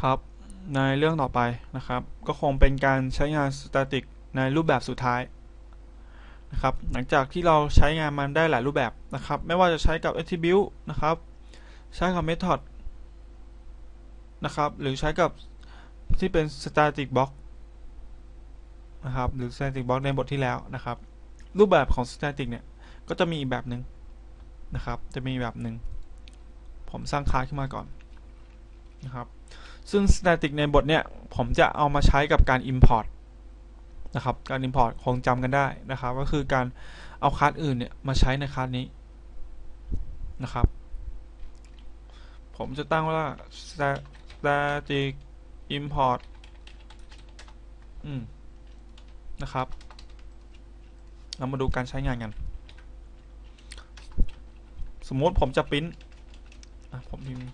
ครับ ในเรื่องต่อไปนะครับ ก็คงเป็นการใช้งาน static ในรูปแบบสุดท้ายนะครับหลังจากที่เราใช้งานมันได้หลายรูปแบบนะครับ ไม่ว่าจะใช้กับ attribute นะครับ ใช้กับ method นะครับ หรือใช้กับที่เป็น static block นะครับ หรือ static block ในบทที่แล้วนะครับ รูปแบบของ static เนี่ย ก็จะมีอีกแบบหนึ่งนะครับ จะมีแบบหนึ่ง ผมสร้างคลาสขึ้นมาก่อนนะครับ ซึ่ง static ในบทเนี่ยผมจะเอามาใช้กับการ import นะครับ การ import คงจำกันได้นะครับ ก็คือการเอาคลาสอื่นเนี่ยมาใช้ในคลาสนี้นะครับ ผมจะตั้งว่า static import อืมนะครับ เรามาดูการใช้งานกัน สมมติผมจะปริ้นอะผมพิมพ์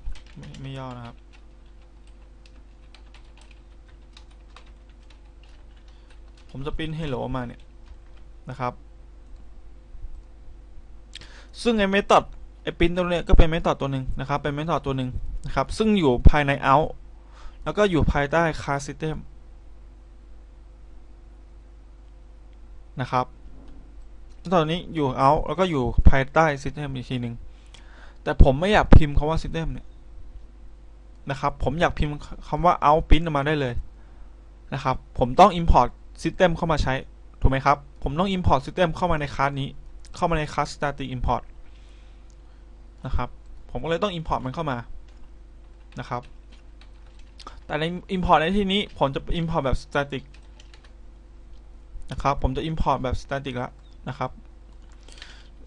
ไม่ย่อนะครับ ผมจะปริ้น hello มาเนี่ยนะครับ ซึ่งไอ้ method ไอปินตัวเนี้ยก็เป็น method ตัวหนึ่งนะครับ เป็น method ตัวหนึ่งนะครับ ซึ่งอยู่ภายใน out แล้วก็อยู่ภายใต้ class system นะครับตอนนี้อยู่ out แล้วก็อยู่ภายใต้ system อีกทีหนึ่งแต่ผมไม่อยากพิมพ์คำว่า system เนี่ยนะครับ ผมอยากพิมพ์คำว่า out print ออกมาได้เลยนะครับ ผมต้อง import system เข้ามาใช้ ถูกไหมครับ ผมต้อง import system เข้ามาในคลาสนี้ เข้ามาในคลาส static import นะครับ ผมก็เลยต้อง import มันเข้ามา นะครับ แต่ใน import ในที่นี้ ผมจะ import แบบ static นะครับ ผมจะ import แบบ static แล้วนะครับ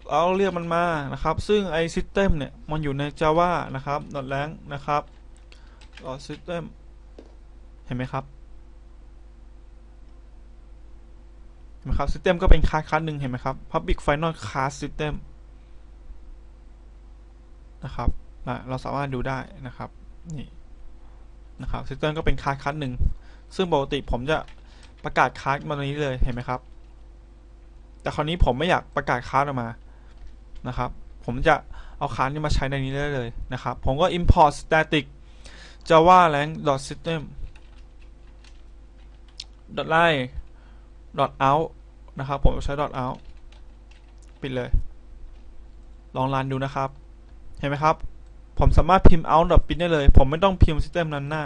เราเรียกมันมา นะครับ ซึ่งไอ system เนี่ย มันอยู่ใน java นะครับ .lang นะครับ system เห็นไหมครับ เห็ นไหมครับ system ก็เป็นคลาสคลาสหนึ่งเห็นไหมครับ public final class system นะครับเราสามารถดูได้นะครับนี่นะครับ system ก็เป็นคลาสคลาสหนึ่งซึ่งปกติผมจะประกาศคลาสมาตรงนี้เลยเห็นไหมครับ แต่คราวนี้ผมไม่อยากประกาศคลาสออกมานะครับ ผมจะเอาคลาสนี้มาใช้ในนี้ได้เลยนะครับ ผมก็ import static java lang system line out นะครับ ผมใช้ out ปิดเลย ลองรันดูนะครับ เห็นไหมครับ ผมสามารถพิมพ์ out ปิดได้เลย ผมไม่ต้องพิมพ์ system นั้นหน้า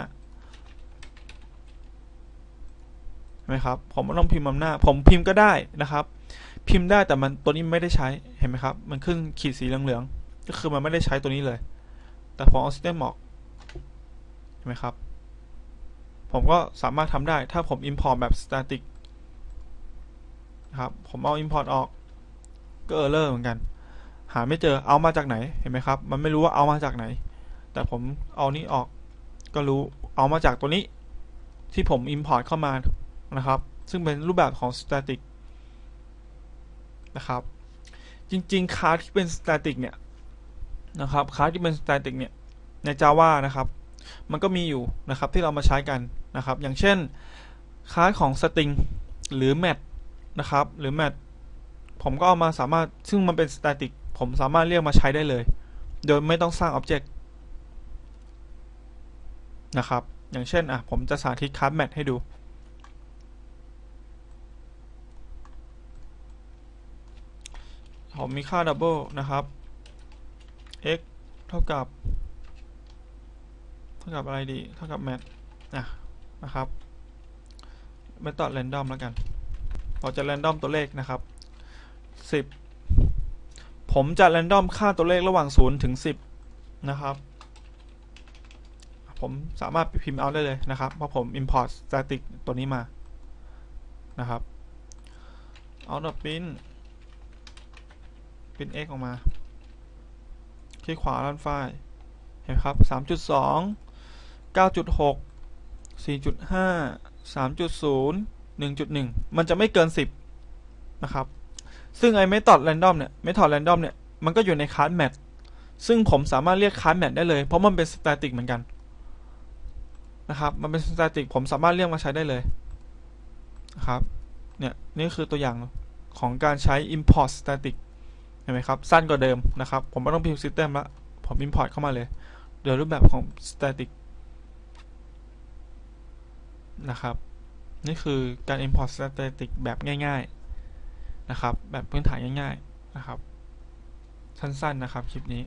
เห็นไหมครับผมไม่ต้องพิมพ์นำหน้า ผมพิมพ์ก็ได้นะครับ พิมพ์ได้แต่มันตัวนี้ไม่ได้ใช้เห็นไหมครับ มันขึ้นขีดสีเหลืองๆก็คือมันไม่ได้ใช้ตัวนี้เลย แต่ผมเอา system ออกเห็นไหมครับ ผมก็สามารถทำได้ถ้าผม import แบบ static ครับ ผมเอา import ออก ก็ error เหมือนกัน หาไม่เจอเอามาจากไหนเห็นไหมครับ มันไม่รู้ว่าเอามาจากไหน แต่ผมเอานี้ออกก็รู้เอามาจากตัวนี้ ที่ผม import เข้ามานะครับ ซึ่งเป็นรูปแบบของ static นะครับ จริงๆคลาสที่เป็น static เนี่ยนะครับคลาสที่เป็น static เนี่ยใน Java นะครับ มันก็มีอยู่นะครับที่เรามาใช้กันนะครับ อย่างเช่นคลาสของ string หรือ mat นะครับ หรือ mat ผมก็เอามาสามารถซึ่งมันเป็น static ผมสามารถเรียกมาใช้ได้เลย โดยไม่ต้องสร้าง object นะครับ อย่างเช่นอะผมจะสาธิตคลาส mat ให้ดูผมมีค่า double นะครับ x เท่ากับ เท่ากับอะไรดี เท่ากับ mat อะนะครับ method random แล้วกัน เราจะ random ตัวเลขนะครับ 10 ผมจะ random ค่าตัวเลขระหว่าง 0 ถึง 10 นะครับ ผมสามารถไปพิมพ์เอาได้เลยนะครับ เพราะผม import static ตัวนี้มา นะครับ out of print print x ออกมา คลิกขวาลันไฟล์ เห็นครับ 3.2 9.6 4.5 3.0 1.1 มันจะไม่เกิน 10 นะครับ ซึ่งไอ้ method random เนี่ย method random เนี่ย มันก็อยู่ใน class mat ซึ่งผมสามารถเรียก class mat ได้เลย เพราะมันเป็น static เหมือนกัน นะครับ มันเป็น static ผมสามารถเรียกมาใช้ได้เลยนะครับ เนี่ย นี่คือตัวอย่างของการใช้ import static เห็นไหมครับ สั้นกว่าเดิมนะครับ ผมไม่ต้องพิมพ์ system ละ ผม import เข้ามาเลย โดยรูปแบบของ static นะครับ นี่คือการ import static แบบง่าย ๆ นะครับ แบบพื้นฐานง่าย ๆ นะครับ สั้น ๆ นะครับ คลิปนี้